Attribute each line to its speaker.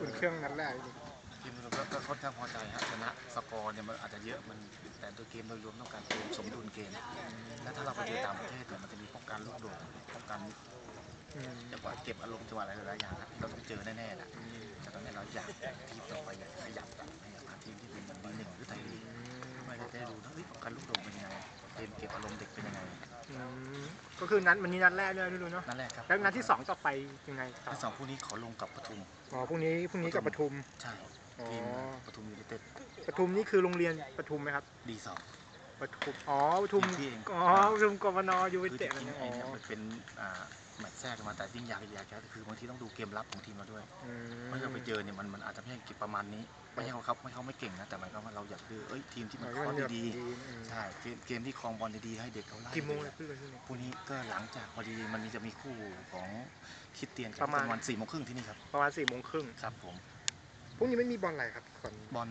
Speaker 1: อุ่นเครื่องนัดแรกนี่
Speaker 2: ทีมโดยรวก็ค่อนข้างพอใจฮะชนะสกอร์เนี่ยมันอาจจะเยอะมันแต่โดยเกมโดยรวมต้องการเกมสมดุลเกมและถ้าเราไปเจอต่างประเทศเนี่ยมันจะมีป้องกันลูกโด่งป้องกันจังหวะเก็บอารมณ์จังหวะอะไรหลายอย่างฮะเราต้องเจอแน่ๆแหละแต่ตอนนี้เราอยากทีมต่อไปอยากขยับกันขยับหาทีมที่เป็นดีหนึ่งหรือไทยลีกไม่ได้ดูนะเฮ้ยป้องกันลูกโด่งเป็นยังไงเกมเก็บอารมณ์เด็กเป็นยังไง
Speaker 1: ก็คือนัดวันนี้นัดแรกด้วยนะดูเนาะ
Speaker 2: นั่นแหละครับ
Speaker 1: แล้วนัดที่สองต่อไปยังไงต่อ
Speaker 2: ที่สองคู่นี้ขอลงกับปทุม
Speaker 1: อ๋อพรุ่งนี้พรุ่งนี้กับปทุม
Speaker 2: ใช่
Speaker 1: อ๋อ
Speaker 2: ทีมปทุมยูไนเต็ด
Speaker 1: ปทุมนี่คือโรงเรียนปทุมไหมครับ
Speaker 2: ดีสอง
Speaker 1: ปทุมอ๋อปทุม
Speaker 2: ที่เอง
Speaker 1: อ๋อปทุมกบนยูไน
Speaker 2: คือ
Speaker 1: เต็
Speaker 2: จ
Speaker 1: ด
Speaker 2: ริงๆ
Speaker 1: นะ
Speaker 2: ไอ้
Speaker 1: อ๋อ
Speaker 2: เนี่ยมันเป็นอ่าแมตช์แทรกมาแต่ยิ่งอยากอยากจะคือบางทีต้องดูเกมรับของทีมเราด้วย
Speaker 1: อืม
Speaker 2: ไม่เราไปเจอเนี่ยมันมันอาจจะไม่ใช่เก็บประมาณนี้ไม่ใช่เขาครับไม่เขาไม่เก่งนะแต่หมายความว่าเราอยากคือเอ้ยทีมที่มันเคอดี
Speaker 1: อืม
Speaker 2: ๆใช่เกมเกมที่ครองบอลดีๆให้เด็กเขาไล่
Speaker 1: กี่โมงเลยพี่เลยพี่เลย
Speaker 2: พรุ่งนี้ก็หลังจากพอดีมันมีจะมีคู่ของคริดเตียนกั
Speaker 1: ประมาณ
Speaker 2: ประมาณสี่โมงครึ่งที่นี่ครับ
Speaker 1: ประมาณสี่โมงครึ่ง
Speaker 2: ครับผม
Speaker 1: พรุ่งนี้ไม่มีบอลอะไรครับก่อน
Speaker 2: บอล